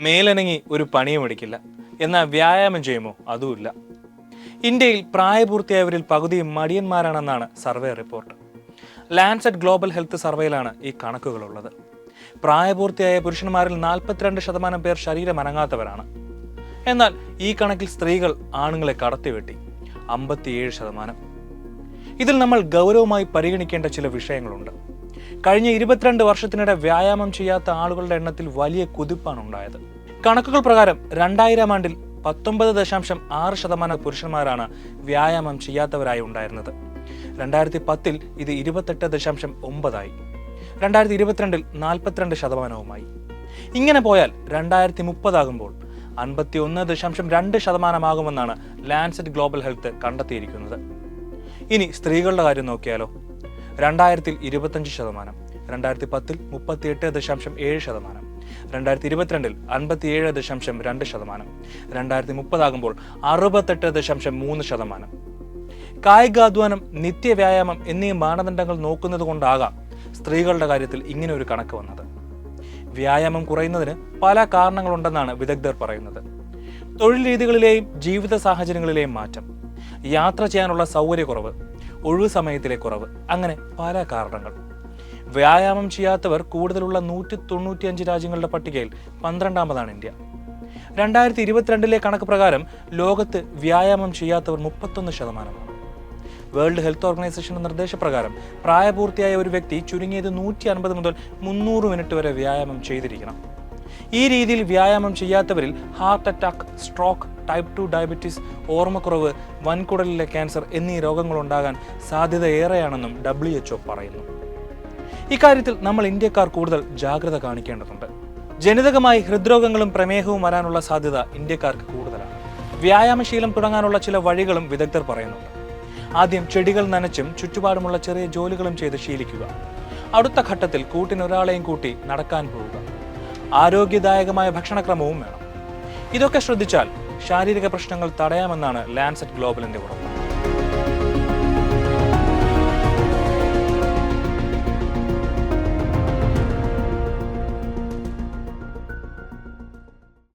മേലനങ്ങി ഒരു പണിയും എടുക്കില്ല. എന്നാൽ വ്യായാമം ചെയ്യുമോ? അതുമില്ല. ഇന്ത്യയിൽ പ്രായപൂർത്തിയായവരിൽ പകുതിയും മടിയന്മാരാണെന്നാണ് survey report. Lancet global health സർവേയിലാണ് ഈ കണക്കുകളുള്ളത്. പ്രായപൂർത്തിയായ പുരുഷന്മാരിൽ നാൽപ്പത്തിരണ്ട് ശതമാനം പേർ ശരീരം അനങ്ങാത്തവരാണ്. എന്നാൽ ഈ കണക്കിൽ സ്ത്രീകൾ ആണുങ്ങളെ കടത്തിവെട്ടി അമ്പത്തിയേഴ് ശതമാനം. ഇതിൽ നമ്മൾ ഗൗരവമായി പരിഗണിക്കേണ്ട ചില വിഷയങ്ങളുണ്ട്. കഴിഞ്ഞ ഇരുപത്തിരണ്ട് വർഷത്തിനിടെ വ്യായാമം ചെയ്യാത്ത ആളുകളുടെ എണ്ണത്തിൽ വലിയ കുതിപ്പാണ് ഉണ്ടായത്. കണക്കുകൾ പ്രകാരം രണ്ടായിരം ആണ്ടിൽ പത്തൊമ്പത് ദശാംശം ആറ് ശതമാനം പുരുഷന്മാരാണ് വ്യായാമം ചെയ്യാത്തവരായി ഉണ്ടായിരുന്നത്. രണ്ടായിരത്തി പത്തിൽ ഇത് ഇരുപത്തെട്ട് ദശാംശം ഒമ്പതായി രണ്ടായിരത്തി ഇരുപത്തിരണ്ടിൽ നാൽപ്പത്തിരണ്ട് ശതമാനവുമായി. ഇങ്ങനെ പോയാൽ രണ്ടായിരത്തി മുപ്പതാകുമ്പോൾ അൻപത്തി ഒന്ന് ദശാംശം രണ്ട് ശതമാനമാകുമെന്നാണ് ലാൻസെറ്റ് ഗ്ലോബൽ ഹെൽത്ത് കണ്ടെത്തിയിരിക്കുന്നത്. ഇനി സ്ത്രീകളുടെ കാര്യം നോക്കിയാലോ? രണ്ടായിരത്തിൽ ഇരുപത്തഞ്ച് ശതമാനം. രണ്ടായിരത്തി പത്തിൽ മുപ്പത്തിയെട്ട് ദശാംശം ഏഴ് ശതമാനം. രണ്ടായിരത്തി ഇരുപത്തിരണ്ടിൽ അൻപത്തിയേഴ് ദശാംശം രണ്ട് ശതമാനം. രണ്ടായിരത്തി മുപ്പതാകുമ്പോൾ അറുപത്തെട്ട് ദശാംശം മൂന്ന് ശതമാനം. കായികാധ്വാനം നിത്യവ്യായാമം എന്നീ മാനദണ്ഡങ്ങൾ നോക്കുന്നത് കൊണ്ടാകാം സ്ത്രീകളുടെ കാര്യത്തിൽ ഇങ്ങനെ ഒരു കണക്ക് വന്നത്. വ്യായാമം കുറയുന്നതിന് പല കാരണങ്ങളുണ്ടെന്നാണ് വിദഗ്ധർ പറയുന്നത്. തൊഴിൽ രീതികളിലെയും ജീവിത സാഹചര്യങ്ങളിലെയും മാറ്റം. യാത്ര ചെയ്യാനുള്ള സൗകര്യക്കുറവ് ഒഴിവു സമയത്തിലെ കുറവ് അങ്ങനെ പല കാരണങ്ങൾ. വ്യായാമം ചെയ്യാത്തവർ കൂടുതലുള്ള നൂറ്റി തൊണ്ണൂറ്റിയഞ്ച് രാജ്യങ്ങളുടെ പട്ടികയിൽ പന്ത്രണ്ടാമതാണ് ഇന്ത്യ. രണ്ടായിരത്തി ഇരുപത്തിരണ്ടിലെ കണക്ക് പ്രകാരം ലോകത്ത് വ്യായാമം ചെയ്യാത്തവർ മുപ്പത്തൊന്ന് ശതമാനമാണ് വേൾഡ് ഹെൽത്ത് ഓർഗനൈസേഷന്റെ നിർദ്ദേശപ്രകാരം പ്രായപൂർത്തിയായ ഒരു വ്യക്തി ചുരുങ്ങിയത് നൂറ്റി അൻപത് മുതൽ മുന്നൂറ് മിനിറ്റ് വരെ വ്യായാമം ചെയ്തിരിക്കണം. ഈ രീതിയിൽ വ്യായാമം ചെയ്യാത്തവരിൽ heart attack stroke type two diabetes ഓർമ്മക്കുറവ് വൻകുടലിലെ ക്യാൻസർ എന്നീ രോഗങ്ങൾ ഉണ്ടാകാൻ സാധ്യത ഏറെയാണെന്നും ഡബ്ല്യു പറയുന്നു. ഇക്കാര്യത്തിൽ നമ്മൾ ഇന്ത്യക്കാർ കൂടുതൽ ജാഗ്രത കാണിക്കേണ്ടതുണ്ട്. ജനിതകമായി ഹൃദ്രോഗങ്ങളും പ്രമേഹവും വരാനുള്ള സാധ്യത ഇന്ത്യക്കാർക്ക് കൂടുതലാണ്. വ്യായാമശീലം തുടങ്ങാനുള്ള ചില വഴികളും വിദഗ്ധർ പറയുന്നുണ്ട്. ആദ്യം ചെടികൾ നനച്ചും ചുറ്റുപാടുമുള്ള ചെറിയ ജോലികളും ചെയ്ത് ശീലിക്കുക. അടുത്ത ഘട്ടത്തിൽ കൂട്ടിനൊരാളെയും കൂട്ടി നടക്കാൻ പോവുക. ആരോഗ്യദായകമായ ഭക്ഷണക്രമവും വേണം. ഇതൊക്കെ ശ്രദ്ധിച്ചാൽ ശാരീരിക പ്രശ്നങ്ങൾ തടയാമെന്നാണ് ലാൻസെറ്റ് ഗ്ലോബലിന്റെ ഉറപ്പ്.